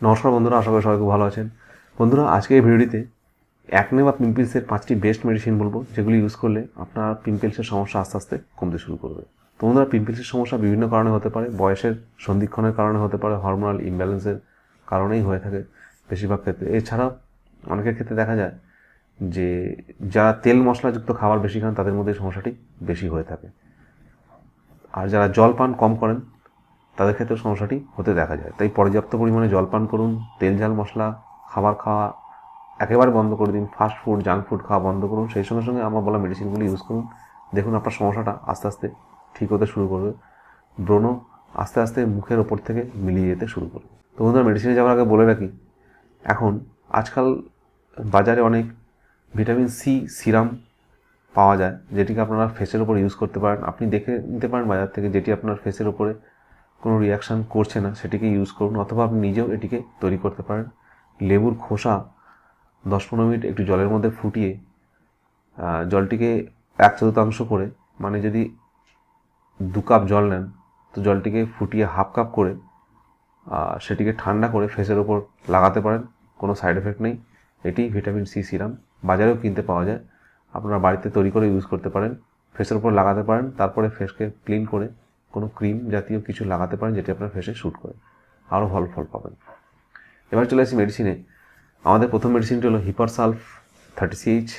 নমস্কার বন্ধুরা, আশা করি সবাই খুব ভালো আছেন। বন্ধুরা, আজকে এই ভিডিওটিতে অ্যাকনে বা পিম্পলসের পাঁচটি বেস্ট মেডিসিন বলব, যেগুলি ইউজ করলে আপনার পিম্পলসের সমস্যা আস্তে আস্তে কমতে শুরু করবে। তো বন্ধুরা পিম্পলসের সমস্যা বিভিন্ন কারণে হতে পারে, বয়সের সন্ধিক্ষণের কারণে হতে পারে হরমোনাল ইমব্যালেন্সের কারণেই হয়ে থাকে বেশিরভাগ ক্ষেত্রে। এছাড়াও অনেকের ক্ষেত্রে দেখা যায় যে যারা তেল মশলাযুক্ত খাবার বেশি খান, তাদের মধ্যে সমস্যাটি বেশি হয়ে থাকে। আর যারা জল পান কম করেন তাদের ক্ষেত্রে সমস্যাটি হতে দেখা যায়। তাই পর্যাপ্ত পরিমাণে জল পান করুন, তেল, ঝাল, মশলা, খাবার খাওয়া, একেবারে বন্ধ করে দিন ফাস্ট ফুড জাঙ্ক ফুড খাওয়া বন্ধ করুন। সেই সঙ্গে সঙ্গে আমার বলা মেডিসিনগুলি ইউজ করুন। দেখুন আপনার সমস্যাটা আস্তে আস্তে ঠিক হতে শুরু করবে। ব্রণ আস্তে আস্তে মুখের ওপর থেকে মিলিয়ে যেতে শুরু করবে। তো বন্ধুরা মেডিসিনে যাওয়ার আগে বলে রাখি, এখন আজকাল বাজারে অনেক ভিটামিন সি সিরাম পাওয়া যায়, যেটিকে আপনারা ফেসের ওপর ইউজ করতে পারেন। আপনি দেখে নিতে পারেন বাজার থেকে যেটি আপনার ফেসের ওপরে কোনো রিয়াকশান করছে না, সেটিকে ইউজ করুন, অথবা আপনি নিজেও এটিকে তৈরি করতে পারেন। লেবুর খোসা দশ পনেরো মিনিট একটু জলের মধ্যে ফুটিয়ে জলটিকে এক চতুর্থাংশ করে মানে যদি দু কাপ জল নেন, তো জলটিকে ফুটিয়ে হাফ কাপ করে সেটিকে ঠান্ডা করে ফেসের ওপর লাগাতে পারেন, কোনো সাইড এফেক্ট নেই। এটি ভিটামিন সি সিরাম বাজারেও কিনতে পাওয়া যায়। আপনারা বাড়িতে তৈরি করে ইউজ করতে পারেন, ফেসের ওপর লাগাতে পারেন, তারপরে ফেসকে ক্লিন করে কোনো ক্রিম জাতীয় কিছু লাগাতে পারেন যেটি আপনার ফেসে শ্যুট করে। আরও ভালো ফল পাবেন। এবার চলে আসি মেডিসিনে আমাদের প্রথম মেডিসিনটি হলো হিপারসালফ থার্টি সিএইচ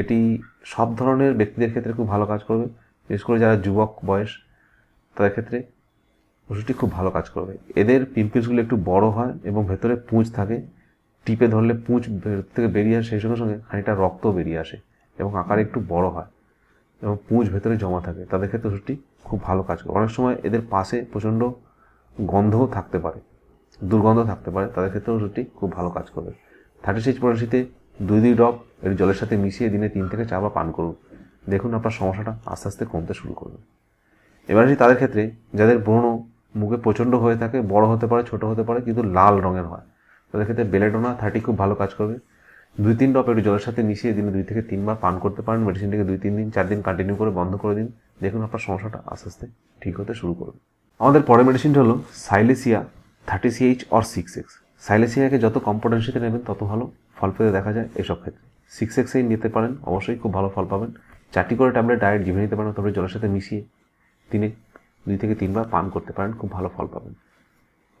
এটি সব ধরনের ব্যক্তিদের ক্ষেত্রে খুব ভালো কাজ করবে। বিশেষ করে যারা যুবক বয়স, তাদের ক্ষেত্রে ওষুধটি খুব ভালো কাজ করবে। এদের পিম্পলসগুলো একটু বড় হয় এবং ভেতরে পুঁজ থাকে। টিপে ধরলে পুঁজ ভেতর থেকে বেরিয়ে আসে, সেই সঙ্গে সঙ্গে খানিকটা রক্ত বেরিয়ে আসে এবং আকারে একটু বড় হয়। এবং পুঁজ ভেতরে জমা থাকে, তাদের ক্ষেত্রে ওষুধটি খুব ভালো কাজ করে। অনেক সময় এদের পাশে প্রচণ্ড গন্ধও থাকতে পারে, দুর্গন্ধ থাকতে পারে, তাদের ক্ষেত্রে ওষুধটি খুব ভালো কাজ করবে থার্টি সিক্স পটাশিতে দুই দুই ড্রপ এর জলের সাথে মিশিয়ে দিনে তিন থেকে চারবার পান করুন। দেখুন আপনার সমস্যাটা আস্তে আস্তে কমতে শুরু করবে। এবার আসি তাদের ক্ষেত্রে, যাদের ব্রণ মুখে প্রচণ্ড হয়ে থাকে, বড় হতে পারে, ছোট হতে পারে, কিন্তু লাল রঙের হয়। তাদের ক্ষেত্রে বেলেডোনা থার্টি খুব ভালো কাজ করবে। দুই তিন ড্রপ একটু জলের সাথে মিশিয়ে দিনে দুই থেকে তিনবার পান করতে পারেন। মেডিসিনটিকে দুই তিন দিন, চার দিন কন্টিনিউ করে বন্ধ করে দিন। দেখুন আপনার সমস্যাটা আস্তে আস্তে ঠিক হতে শুরু করবে আমাদের পরের মেডিসিনটি হলো silicea thirty CH or six X সাইলেসিয়াকে যত কম পটেন্সিতে নেবেন, তত ভালো ফল পেতে দেখা যায় এসব ক্ষেত্রে। সিক্স এক্সেই নিতে পারেন, অবশ্যই খুব ভালো ফল পাবেন। চারটি করে ট্যাবলেট ডায়েট জিভে নিতে পারেন তবে জলের সাথে মিশিয়ে দিনে দুই থেকে তিনবার পান করতে পারেন, খুব ভালো ফল পাবেন।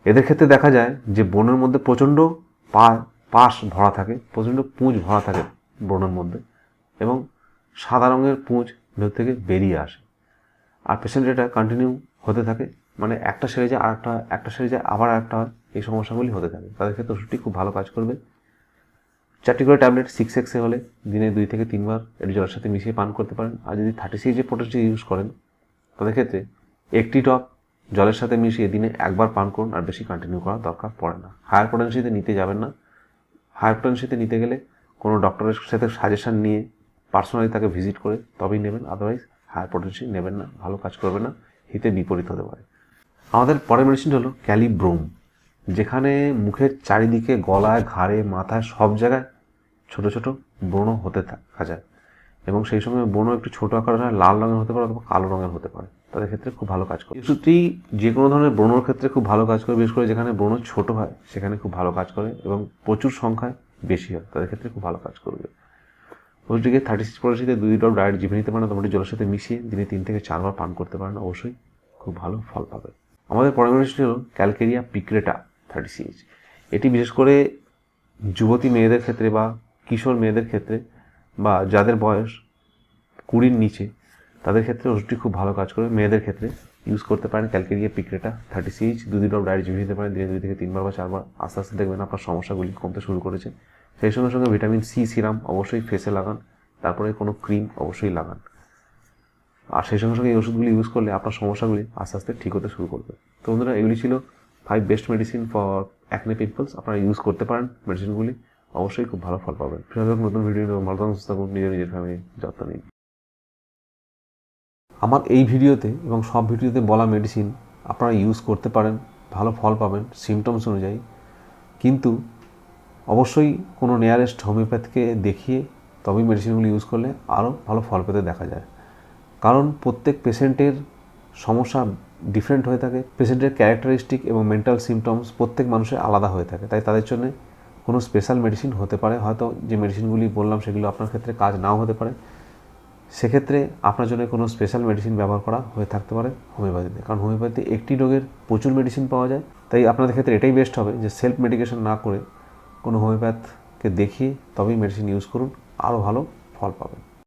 এদের ক্ষেত্রে দেখা যায় যে বনের মধ্যে প্রচণ্ড পা পাশ ভরা থাকে, প্রচণ্ড পুঁজ ভরা থাকে ব্রণের মধ্যে এবং সাদা রঙের পুঁজ ভেতর থেকে বেরিয়ে আসে। আর পেশেন্ট এটা কন্টিনিউ হতে থাকে মানে একটা সেরে যায় আর একটা সেরে যায় আবার একটা হয় এই সমস্যাগুলি হতে থাকে। তাদের ক্ষেত্রে ওষুধটি খুব ভালো কাজ করবে। চারটি করে ট্যাবলেট সিক্স এক্সে হলে দিনে দুই থেকে তিনবার এটি জলের সাথে মিশিয়ে পান করতে পারেন। আর যদি থার্টি সিক্স যে পোটেন্সি ইউজ করেন, তাদের ক্ষেত্রে একটি টপ জলের সাথে মিশিয়ে দিনে একবার পান করুন, আর বেশি কন্টিনিউ করার দরকার পড়ে না। হায়ার পোটেন্সিতে নিতে যাবেন না। হায়ার পোটেন্সিতে নিতে গেলে কোনো ডক্টরের সাথে সাজেশান নিয়ে পার্সোনালি তাকে ভিজিট করে তবেই নেবেন আদারওয়াইজ হায়ার পোটেন্সি নেবেন না, ভালো কাজ করবে না, হিতে বিপরীত হতে পারে। আমাদের পরের মেডিসিনটা হলো ক্যালিব্রোম, যেখানে মুখের চারিদিকে গলায়, ঘাড়ে, মাথায় সব জায়গায় ছোট ছোট ব্রণ হতে থাকা যায় এবং সেই সময় ব্রণ একটু ছোট আকারের লাল রঙের হতে পারে অথবা কালো রঙের হতে পারে। তাদের ক্ষেত্রে খুব ভালো কাজ করে। ওষুধটি যে কোনো ধরনের ব্রণর ক্ষেত্রে খুব ভালো কাজ করে, বিশেষ করে যেখানে ব্রণ ছোট হয়, সেখানে খুব ভালো কাজ করে এবং প্রচুর সংখ্যায় বেশি হয়, তাদের ক্ষেত্রে খুব ভালো কাজ করবে। ওষুধটিকে থার্টি সিক্স পলিসিতে দুই ড্রপ ডায়েট জিভে নিতে পারেন তোমরা জলের সাথে মিশিয়ে দিনে তিন থেকে চারবার পান করতে পারেন, অবশ্যই খুব ভালো ফল পাবে আমাদের পরামর্শটি হল ক্যালকেরিয়া পিক্রেটা থার্টি সিএইচ এটি বিশেষ করে যুবতী মেয়েদের ক্ষেত্রে বা কিশোর মেয়েদের ক্ষেত্রে বা যাদের বয়স কুড়ির নিচে তাদের ক্ষেত্রে ওষুধটি খুব ভালো কাজ করে মেয়েদের ক্ষেত্রে ইউজ করতে পারেন ক্যালকেরিয়া, পিক্রেটা থার্টি সিএইচ দু দুই ড্রপ ডায়েট জিভে নিতে পারেন, দিনে দুই থেকে তিনবার বা চারবার। আস্তে আস্তে দেখবেন আপনার সমস্যাগুলি কমতে শুরু করেছে। সেই সঙ্গে সঙ্গে ভিটামিন সি সিরাম অবশ্যই ফেসে লাগান, তারপরে কোনো ক্রিম অবশ্যই লাগান। আর সেই সঙ্গে সঙ্গে এই ওষুধগুলি ইউজ করলে আপনার সমস্যাগুলি আস্তে আস্তে ঠিক হতে শুরু করবে। তো বন্ধুরা, এগুলি ছিল five best medicine for acne pimples আপনারা ইউজ করতে পারেন মেডিসিনগুলি অবশ্যই খুব ভালো ফল পাবেন। ফিরে নতুন ভিডিও ভালো থাকুন, সুস্থ থাকুন, নিজের নিজের ফ্যামিলি যত্ন নিন। আমার এই ভিডিওতে এবং সব ভিডিওতে বলা মেডিসিন আপনারা ইউজ করতে পারেন, ভালো ফল পাবেন সিমটমস অনুযায়ী। কিন্তু অবশ্যই কোনো নিয়ারেস্ট হোমিওপ্যাথকে দেখিয়ে তবেই মেডিসিনগুলো ইউজ করলে আরও ভালো ফল পেতে দেখা যায়। কারণ প্রত্যেক পেশেন্টের সমস্যা ডিফারেন্ট হয়ে থাকে পেশেন্টের ক্যারেক্টারিস্টিক এবং মেন্টাল সিমটমস প্রত্যেক মানুষের আলাদা হয়ে থাকে। তাই তাদের জন্য কোনো স্পেশাল মেডিসিন হতে পারে, হয়তো যে মেডিসিনগুলি বললাম সেগুলো আপনার ক্ষেত্রে কাজ নাও হতে পারে। সেক্ষেত্রে আপনার জন্য কোনো স্পেশাল মেডিসিন ব্যবহার করা হয়ে থাকতে পারে হোমিওপ্যাথিতে। কারণ হোমিওপ্যাথিতে একটি রোগের প্রচুর মেডিসিন পাওয়া যায়। তাই আপনাদের ক্ষেত্রে এটাই বেস্ট হবে যে সেলফ মেডিকেশন না করে কোনো হোমিওপ্যাথকে দেখিয়ে তবেই মেডিসিন ইউজ করুন। আরও ভালো ফল পাবেন।